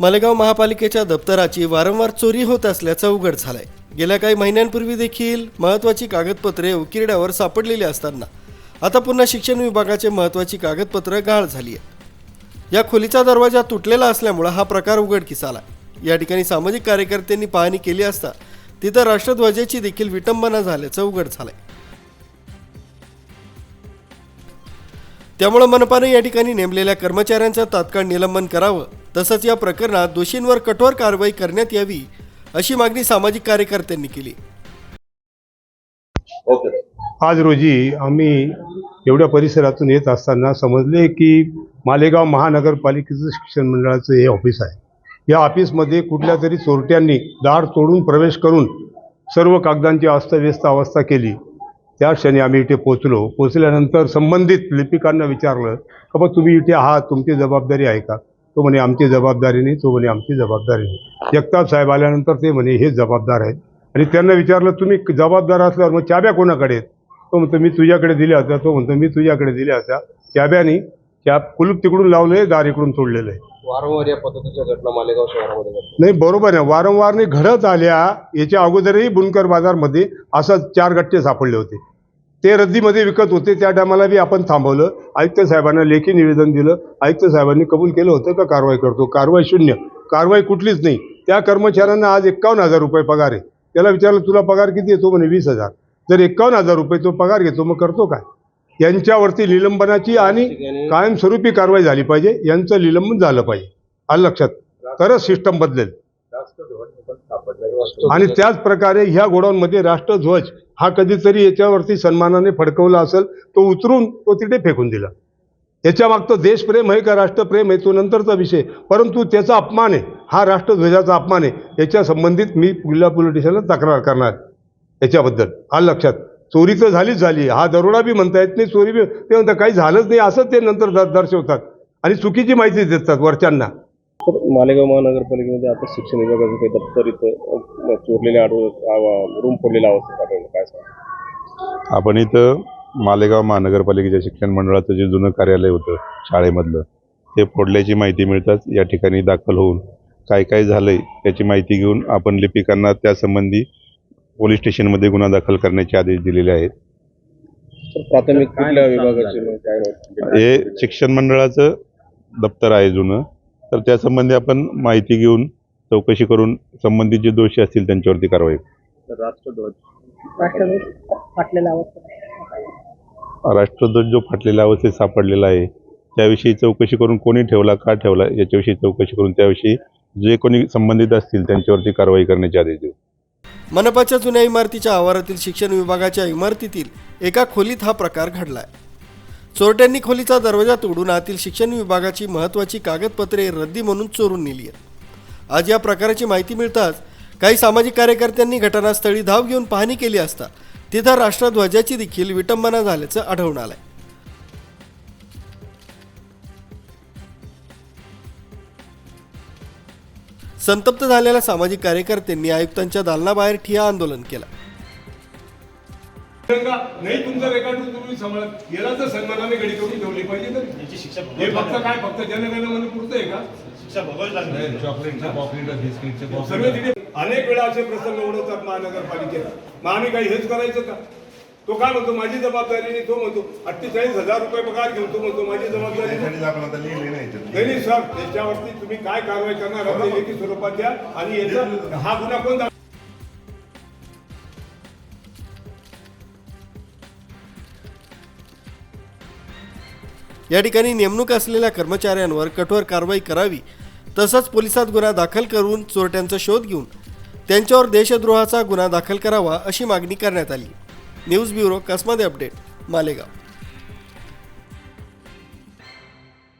मालेगाव महापालिकेच्या दप्तराची वारंवार चोरी होत असल्याचं उघड झालंय. गेल्या काही महिन्यांपूर्वी देखील महत्त्वाची कागदपत्रे उकिरड्यावर सापडलेली असताना आता पुन्हा शिक्षण विभागाचे महत्त्वाची कागदपत्र गाळ झाली आहे या खोलीचा दरवाजा तुटलेला असल्यामुळं हा प्रकार उघडकीस आला. या ठिकाणी सामाजिक कार्यकर्त्यांनी पाहणी केली असता तिथं राष्ट्रध्वजाची देखील विटंबना झाल्याचं उघड झालंय. त्यामुळे मनपाने या ठिकाणी नेमलेल्या कर्मचाऱ्यांचं तात्काळ निलंबन करावं तसंच या प्रकरणात दोषींवर कठोर कारवाई करण्यात यावी अशी मागणी सामाजिक कार्यकर्त्यांनी केली. ओके आज रोजी आम्ही एवढ्या परिसरातून येत असताना समजले की मालेगाव महानगरपालिकेचं शिक्षण मंडळाचं हे ऑफिस आहे. या ऑफिसमध्ये कुठल्या तरी चोरट्यांनी दार तोडून प्रवेश करून सर्व कागदांची अस्तव्यस्त अवस्था केली. त्या क्षणी आम्ही इथे पोचलो पोचल्यानंतर संबंधित लिपिकांना विचारलं का बा तुम्ही इथे आहात तुमची जबाबदारी आहे का? तो म्हणे आमची जबाबदारी नाही. तो म्हणे आमची जबाबदारी नाही. जगताप साहेब आल्यानंतर ते म्हणे हे जबाबदार आहेत. आणि त्यांना विचारलं तुम्ही जबाबदार असल्यावर मग चाब्या कोणाकडे आहेत? तो म्हणतो मी तुझ्याकडे दिल्या होत्या. तो म्हणतो मी तुझ्याकडे दिल्या होत्या. चाब्यानी त्या कुलूप तिकडून लावलंय दार इकडून तोडलेलं आहे. वारंवार या पद्धतीच्या घटना मालेगाव शहरामध्ये नाही बरोबर आहे. वारंवार घडत आल्या याच्या अगोदरही बुनकर बाजारमध्ये असं चार गट्टे सापडले होते. ते रद्दीमध्ये विकत होते त्या टायमाला बी आपण थांबवलं. आयुक्त साहेबांना लेखी निवेदन दिलं. आयुक्त साहेबांनी कबूल केलं होतं का कारवाई करतो? कारवाई शून्य. कारवाई कुठलीच नाही. त्या कर्मचाऱ्यांना आज एक्कावन्न हजार रुपये पगार आहे. त्याला विचारलं तुला पगार किती आहे तो म्हणे वीस हजार. जर एक्कावन्न हजार रुपये तो पगार घेतो मग करतो काय? यांच्यावरती निलंबनाची आणि कायमस्वरूपी कारवाई झाली पाहिजे. यांचं निलंबन झालं पाहिजे. आलं लक्षात? तरच सिस्टम बदलेल. आणि त्याच प्रकारे ह्या गोडाऊनमध्ये राष्ट्रध्वज हा कधीतरी याच्यावरती सन्मानाने फडकवला असेल तो उतरून तो तिथे फेकून दिला. याच्या मागचं देशप्रेम आहे का राष्ट्रप्रेम आहे तो नंतरचा विषय. परंतु त्याचा अपमान आहे हा राष्ट्रध्वजाचा अपमान आहे याच्या संबंधित मी जिल्हा पोलीस स्टेशनला तक्रार करणार याच्याबद्दल हा लक्षात. चोरी तर झालीच झाली हा दरोडा बी म्हणता येत नाही चोरी बी ते म्हणतात काही झालंच नाही असं ते नंतर दर्शवतात. आणि चुकीची माहिती देतात वरच्यांना. तर मालेगाव महानगरपालिकेमध्ये आता शिक्षण विभागाचं काही दप्तर इथं चोरलेले आढळून रूम फोडलेल्या अवस्थेत आढळलं. काय सांग आपण इथं मालेगाव महानगरपालिकेच्या शिक्षण मंडळाचं जे जुनं कार्यालय होतं शाळेमधलं ते फोडल्याची माहिती मिळताच या ठिकाणी दाखल होऊन काय काय झालंय त्याची माहिती घेऊन आपण लिपिकांना त्यासंबंधी पोलीस स्टेशनमध्ये गुन्हा दाखल करण्याचे आदेश दिलेले आहेत. प्राथमिक कुठल्या विभागाचे माहिती? हे शिक्षण मंडळाचं दप्तर आहे जुनं. तर त्यासंबंधी आपण माहिती घेऊन चौकशी करून संबंधित जे दोषी असतील त्यांच्यावरती कारवाई राष्ट्रध्वज. राष्ट्रध्वज फाटलेला राष्ट्रध्वज जो फाटलेल्या अवस्थेत सापडलेला आहे त्याविषयी चौकशी करून कोणी ठेवला का ठेवला याच्याविषयी चौकशी करून त्याविषयी जे कोणी संबंधित असतील त्यांच्यावरती कारवाई करण्याचे आदेश देऊ. मनपाच्या जुन्या इमारतीच्या आवारातील शिक्षण विभागाच्या इमारतीतील एका खोलीत हा प्रकार घडलाय. चोरट्यांनी खोलीचा दरवाजा तोडून आतील शिक्षण विभागाची महत्त्वाची कागदपत्रे रद्दी म्हणून चोरून नेली आहेत. आज या प्रकाराची माहिती मिळताच काही सामाजिक कार्यकर्त्यांनी घटनास्थळी धाव घेऊन पाहणी केली असता तिथं राष्ट्रध्वजाची देखील विटंबना झाल्याचं आढळून आलंय. संतप्त झालेल्या सामाजिक कार्यकर्त्यांनी आयुक्तांच्या दालनाबाहेर ठिया आंदोलन केलं. नाही तुमचं रेकॉर्ड तुम्ही सांभाळत. याला तर सन्मानाने गडी करून ठेवली पाहिजे तर. हे फक्त काय? फक्त जनगणमध्ये पुरतं आहे का? चॉकलेटचे पॉकेट बिस्किटचे सर्व तिथे अनेक वेळा असे प्रसंग ओढवतात महानगरपालिकेला. मग आम्ही काही हेच करायचं का? तो काय म्हणतो? माझी जबाबदारी नाही तो म्हणतो अठ्ठेचाळीस हजार रुपये पगार घेऊन तो म्हणतो माझी जबाबदारी नाही लिहिले नाही सर त्याच्यावरती तुम्ही काय कारवाई करणार आहात ते लेखी स्वरूपात द्या आणि याचा हा गुन्हा कोण या ठिकाणी नेमणूक असलेल्या कर्मचाऱ्यांवर कठोर कारवाई करावी तसंच पोलिसात गुन्हा दाखल करून चोरट्यांचा शोध घेऊन त्यांच्यावर देशद्रोहाचा गुन्हा दाखल करावा अशी मागणी करण्यात आली. न्यूज ब्युरो कसमध्ये अपडेट मालेगाव.